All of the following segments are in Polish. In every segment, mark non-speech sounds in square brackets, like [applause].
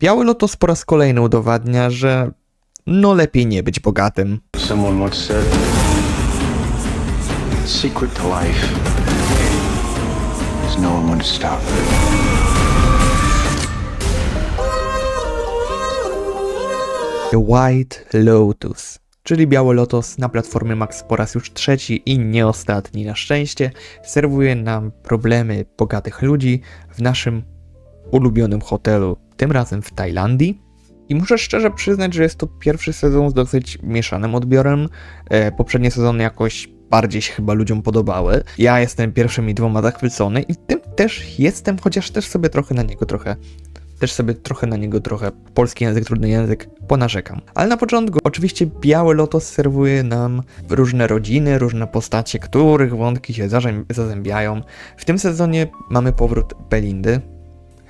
Biały Lotos po raz kolejny udowadnia, że no lepiej nie być bogatym. Someone once said, "The secret to life is knowing when to stop. The White Lotus, czyli Biały Lotos na platformie Max po raz już trzeci i nie ostatni na szczęście, serwuje nam problemy bogatych ludzi w naszym ulubionym hotelu, tym razem w Tajlandii. I muszę szczerze przyznać, że jest to pierwszy sezon z dosyć mieszanym odbiorem. E, poprzednie sezony jakoś bardziej się chyba ludziom podobały. Ja jestem pierwszymi dwoma zachwycony i tym też jestem, chociaż też sobie trochę na niego trochę też sobie trochę na niego trochę polski język, trudny język ponarzekam. Ale na początku oczywiście Biały Lotos serwuje nam różne rodziny, różne postacie, których wątki się zazębiają. W tym sezonie mamy powrót Belindy.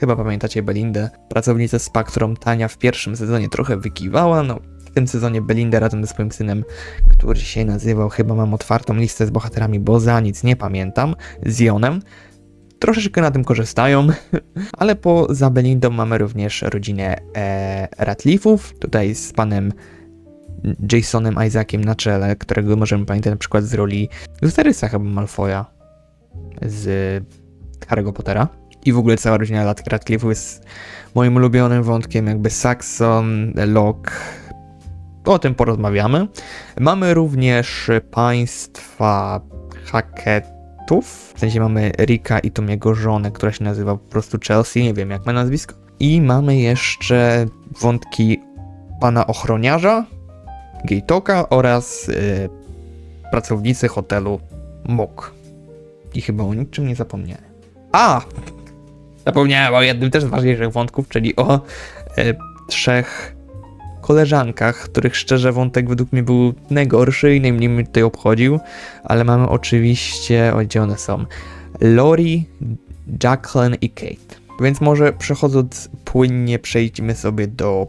Chyba pamiętacie Belindę, pracownicę spa, którą Tania w pierwszym sezonie trochę wykiwała. No, w tym sezonie Belindę razem ze swoim synem, który się nazywał, chyba mam otwartą listę z bohaterami, bo za nic nie pamiętam, z Jonem. Troszeczkę na tym korzystają, [laughs] ale poza Belindą mamy również rodzinę e, Ratliffów, tutaj z panem Jasonem Isaaciem na czele, którego możemy pamiętać na przykład z roli Lucerysa chyba Malfoya z Harry'ego Pottera. I w ogóle cała rodzina Rat- Ratcliffe'ów jest moim ulubionym wątkiem, jakby Saxon, Locke. O tym porozmawiamy. Mamy również państwa Hacketów. W sensie mamy Rika i tą jego żonę, która się nazywa po prostu Chelsea, nie wiem jak ma nazwisko. I mamy jeszcze wątki pana ochroniarza, Gejtoka oraz y, pracownicy hotelu Mok. I chyba o niczym nie zapomniałem. A! Zapomniałem o jednym też z ważniejszych wątków, czyli o e, trzech koleżankach, których szczerze wątek według mnie był najgorszy i najmniej mnie tutaj obchodził, ale mamy oczywiście, o gdzie one są, Lori, Jacqueline i Kate. Więc może przechodząc płynnie przejdźmy sobie do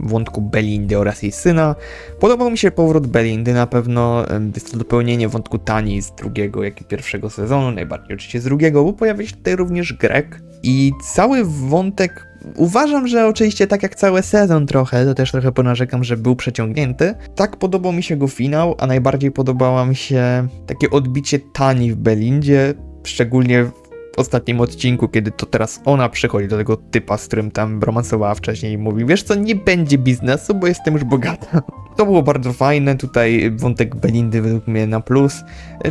wątku Belindy oraz jej syna. Podobał mi się powrót Belindy, na pewno jest to dopełnienie wątku Tani z drugiego, jak i pierwszego sezonu, najbardziej oczywiście z drugiego, bo pojawia się tutaj również Greg i cały wątek uważam, że oczywiście tak jak cały sezon trochę, to też trochę ponarzekam, że był przeciągnięty. Tak podobał mi się go finał, a najbardziej podobała mi się takie odbicie Tani w Belindzie, szczególnie w ostatnim odcinku, kiedy to teraz ona przychodzi do tego typa, z którym tam romansowała wcześniej i mówi, wiesz co, nie będzie biznesu, bo jestem już bogata. [laughs] To było bardzo fajne, tutaj wątek Belindy według mnie na plus.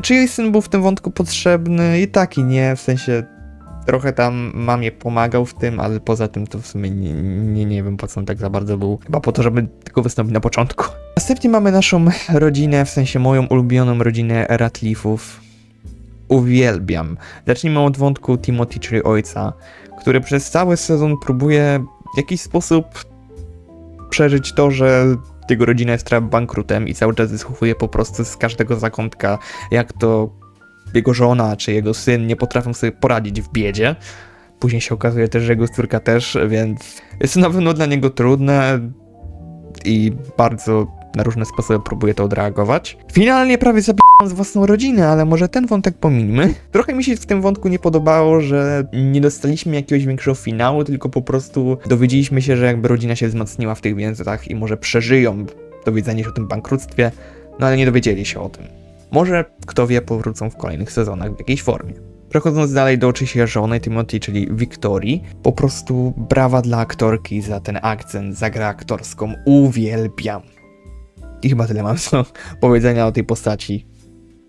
Czy jej syn był w tym wątku potrzebny? I tak i nie, w sensie trochę tam mamie pomagał w tym, ale poza tym to w sumie nie, nie, nie wiem po co on tak za bardzo był. Chyba po to, żeby tylko wystąpić na początku. Następnie mamy naszą rodzinę, w sensie moją ulubioną rodzinę Ratliffów. Uwielbiam. Zacznijmy od wątku Timothy, czyli ojca, który przez cały sezon próbuje w jakiś sposób przeżyć to, że jego rodzina jest bankrutem i cały czas wyschowuje po prostu z każdego zakątka, jak to jego żona czy jego syn nie potrafią sobie poradzić w biedzie. Później się okazuje też, że jego córka też, więc jest to na pewno dla niego trudne i bardzo na różne sposoby próbuje to odreagować. Finalnie prawie zabijam z własną rodzinę, ale może ten wątek pominimy. Trochę mi się w tym wątku nie podobało, że nie dostaliśmy jakiegoś większego finału, tylko po prostu dowiedzieliśmy się, że jakby rodzina się wzmocniła w tych więzach i może przeżyją dowiedzenie się o tym bankructwie, no ale nie dowiedzieli się o tym. Może, kto wie, powrócą w kolejnych sezonach w jakiejś formie. Przechodząc dalej do oczywiście żony Timothy, czyli Wiktorii, po prostu brawa dla aktorki za ten akcent, za grę aktorską. Uwielbiam. I chyba tyle mam do powiedzenia o tej postaci.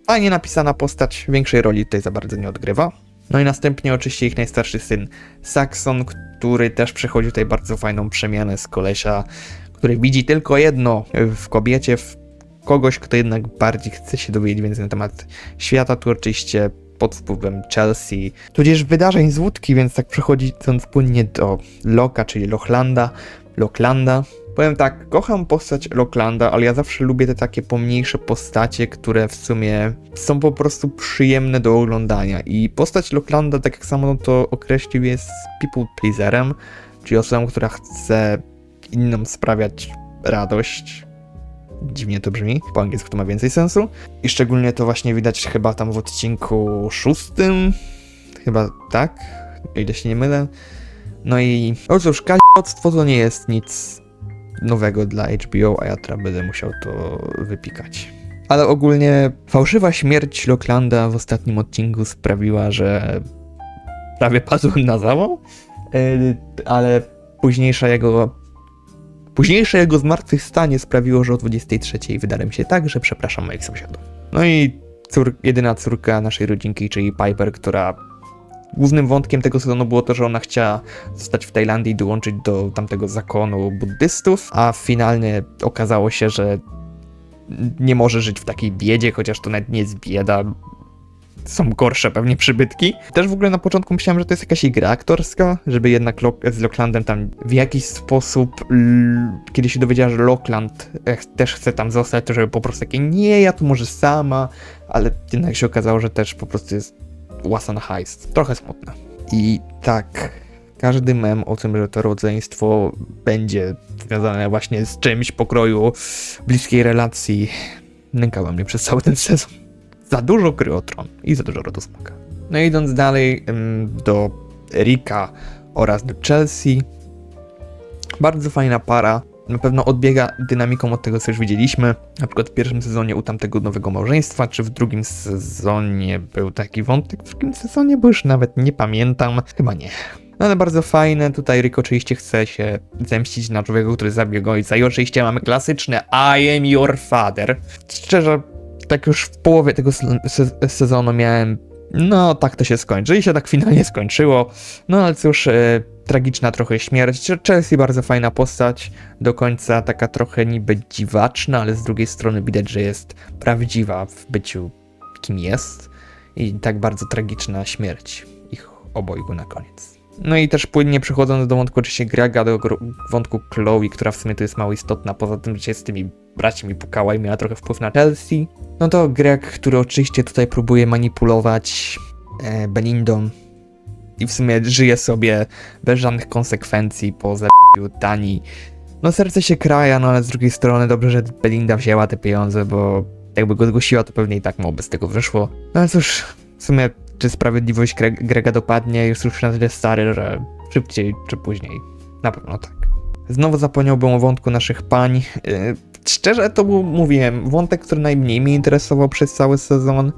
Fajnie napisana postać, większej roli tutaj za bardzo nie odgrywa. No i następnie oczywiście ich najstarszy syn Saxon, który też przechodzi tutaj bardzo fajną przemianę z kolesia, który widzi tylko jedno w kobiecie, w kogoś, kto jednak bardziej chce się dowiedzieć więcej na temat świata. Tu oczywiście pod wpływem Chelsea, tudzież wydarzeń z łódki, więc tak przechodząc płynnie do Loka, czyli Lochlanda, Locklanda. Powiem tak, kocham postać Locklanda, ale ja zawsze lubię te takie pomniejsze postacie, które w sumie są po prostu przyjemne do oglądania. I postać Locklanda, tak jak samo to określił, jest people pleaserem, czyli osobą, która chce innym sprawiać radość. Dziwnie to brzmi, po angielsku to ma więcej sensu. I szczególnie to właśnie widać chyba tam w odcinku szóstym, chyba tak, o ile się nie mylę. No i no cóż, kalioctwo to nie jest nic nowego dla HBO, a ja teraz będę musiał to wypikać. Ale ogólnie fałszywa śmierć Locklanda w ostatnim odcinku sprawiła, że prawie padłem na zawał, Yy, ale późniejsza jego późniejsze jego zmartwychwstanie sprawiło, że o 23 wydarłem się tak, że przepraszam moich sąsiadów. No i cór, jedyna córka naszej rodzinki, czyli Piper, która głównym wątkiem tego sezonu było to, że ona chciała zostać w Tajlandii i dołączyć do tamtego zakonu buddystów, a finalnie okazało się, że nie może żyć w takiej biedzie, chociaż to nawet nie jest bieda. Są gorsze pewnie przybytki. Też w ogóle na początku myślałem, że to jest jakaś gra aktorska, żeby jednak z Locklandem tam w jakiś sposób, kiedy się dowiedziała, że Lockland też chce tam zostać, to żeby po prostu takie, nie, ja tu może sama, ale jednak się okazało, że też po prostu jest łasa na. Trochę smutne. I tak, każdy mem o tym, że to rodzeństwo będzie związane właśnie z czymś pokroju bliskiej relacji, nękała mnie przez cały ten sezon. Za dużo gry o tron i za dużo rodu. No i idąc dalej do Rika oraz do Chelsea. Bardzo fajna para. Na pewno odbiega dynamiką od tego, co już widzieliśmy. Na przykład w pierwszym sezonie u tamtego nowego małżeństwa, czy w drugim sezonie był taki wątek. W drugim sezonie, bo już nawet nie pamiętam. Chyba nie. No ale bardzo fajne. Tutaj Rick oczywiście chce się zemścić na człowieku, który zabił go ojca. I oczywiście mamy klasyczne I am your father. Szczerze, tak już w połowie tego se- se- sezonu miałem. No, tak to się skończy. I się tak finalnie skończyło. No ale cóż, e, tragiczna trochę śmierć. Chelsea bardzo fajna postać. Do końca taka trochę niby dziwaczna, ale z drugiej strony widać, że jest prawdziwa w byciu kim jest. I tak bardzo tragiczna śmierć ich obojgu na koniec. No i też płynnie przechodząc do wątku oczywiście Grega, do wątku Chloe, która w sumie tu jest mało istotna, poza tym, że się z tymi braćmi pukała i miała trochę wpływ na Chelsea. No to Greg, który oczywiście tutaj próbuje manipulować e, Belindą i w sumie żyje sobie bez żadnych konsekwencji po zabiciu Dani. No serce się kraja, no ale z drugiej strony dobrze, że Belinda wzięła te pieniądze, bo jakby go zgłosiła, to pewnie i tak mało by z tego wyszło. No ale cóż, w sumie czy sprawiedliwość Gre- Grega dopadnie, jest już na tyle stary, że szybciej czy później. Na pewno tak. Znowu zapomniałbym o wątku naszych pań. Yy, szczerze to był, mówiłem, wątek, który najmniej mnie interesował przez cały sezon.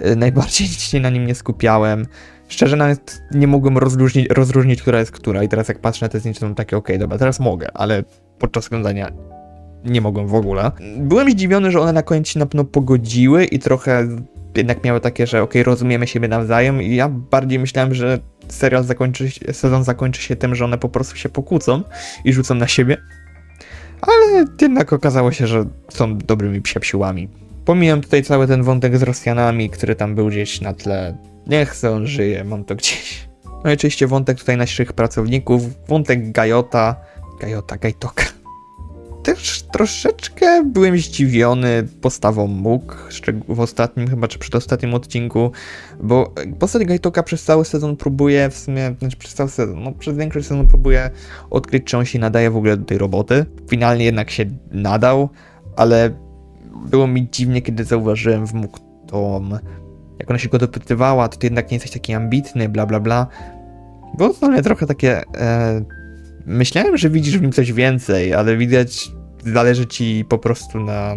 Yy, najbardziej się na nim nie skupiałem. Szczerze nawet nie mogłem rozróżnić, rozróżnić, która jest która. I teraz jak patrzę na te zdjęcia, to mam takie, okej, dobra, teraz mogę, ale podczas oglądania nie mogłem w ogóle. Byłem zdziwiony, że one na koniec się na pewno pogodziły i trochę jednak miały takie, że okej, rozumiemy siebie nawzajem i ja bardziej myślałem, że serial zakończy, sezon zakończy się tym, że one po prostu się pokłócą i rzucą na siebie. Ale jednak okazało się, że są dobrymi psiapsiłami. Pomijam tutaj cały ten wątek z Rosjanami, który tam był gdzieś na tle. Nie chcę, on żyje, mam to gdzieś. No i oczywiście wątek tutaj naszych pracowników, wątek Gajota, Gajota, Gajtoka. Też troszeczkę byłem zdziwiony postawą szczeg- w ostatnim, chyba czy przedostatnim odcinku, bo postać Gajtoka przez cały sezon próbuje, w sumie, znaczy przez cały sezon, no przez większość sezonu próbuje odkryć, czy on się nadaje w ogóle do tej roboty. Finalnie jednak się nadał, ale było mi dziwnie, kiedy zauważyłem w Mógł tą, jak ona się go dopytywała, to ty jednak nie jesteś taki ambitny, bla bla bla. Było to dla mnie trochę takie... E, myślałem, że widzisz w nim coś więcej, ale widać, zależy ci po prostu na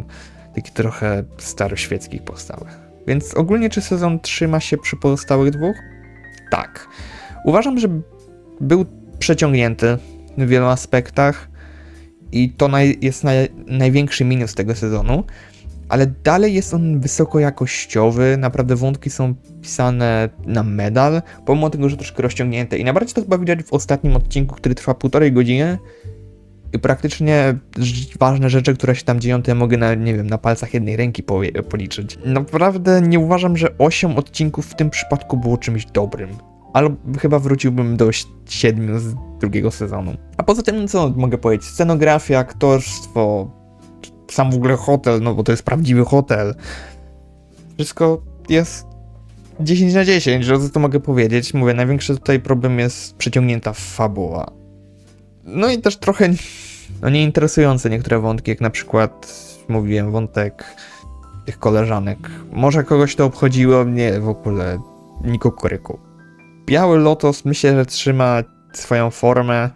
takich trochę staroświeckich postawach. Więc ogólnie czy sezon trzyma się przy pozostałych dwóch? Tak. Uważam, że był przeciągnięty w wielu aspektach i to naj, jest naj, największy minus tego sezonu, ale dalej jest on wysokojakościowy, naprawdę wątki są pisane na medal, pomimo tego, że troszkę rozciągnięte i najbardziej to chyba widać w ostatnim odcinku, który trwa półtorej godziny i praktycznie ważne rzeczy, które się tam dzieją, to ja mogę na, nie wiem, na palcach jednej ręki policzyć. Naprawdę nie uważam, że 8 odcinków w tym przypadku było czymś dobrym. Ale chyba wróciłbym do 7 z drugiego sezonu. A poza tym, co mogę powiedzieć? Scenografia, aktorstwo, sam w ogóle hotel, no bo to jest prawdziwy hotel. Wszystko jest 10 na 10, że co mogę powiedzieć. Mówię, największy tutaj problem jest przeciągnięta fabuła. No i też trochę no, nieinteresujące niektóre wątki, jak na przykład mówiłem, wątek tych koleżanek. Może kogoś to obchodziło, mnie w ogóle nikogo koryku. Biały Lotos myślę, że trzyma swoją formę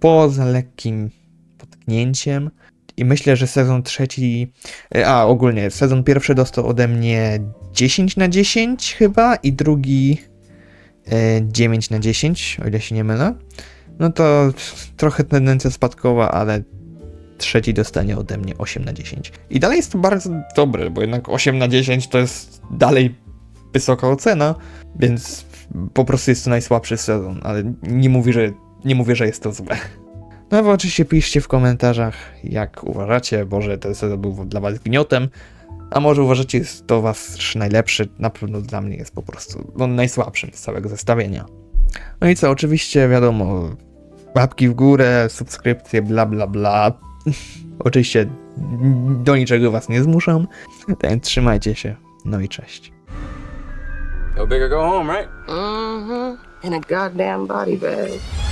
poza lekkim potknięciem. I myślę, że sezon trzeci, e, a ogólnie sezon pierwszy dostał ode mnie 10 na 10 chyba i drugi e, 9 na 10, o ile się nie mylę. No to trochę tendencja spadkowa, ale trzeci dostanie ode mnie 8 na 10. I dalej jest to bardzo dobre, bo jednak 8 na 10 to jest dalej wysoka ocena, więc po prostu jest to najsłabszy sezon, ale nie mówię, że, nie mówię, że jest to złe. No bo oczywiście piszcie w komentarzach, jak uważacie, może ten sezon był dla was gniotem, a może uważacie, jest to wasz najlepszy, na pewno dla mnie jest po prostu no, najsłabszym z całego zestawienia. No i co, oczywiście wiadomo, łapki w górę, subskrypcje, bla bla bla. [laughs] oczywiście do niczego was nie zmuszam, więc trzymajcie się, no i cześć. Go big or go home, right? Mm-hmm. In a goddamn body bag.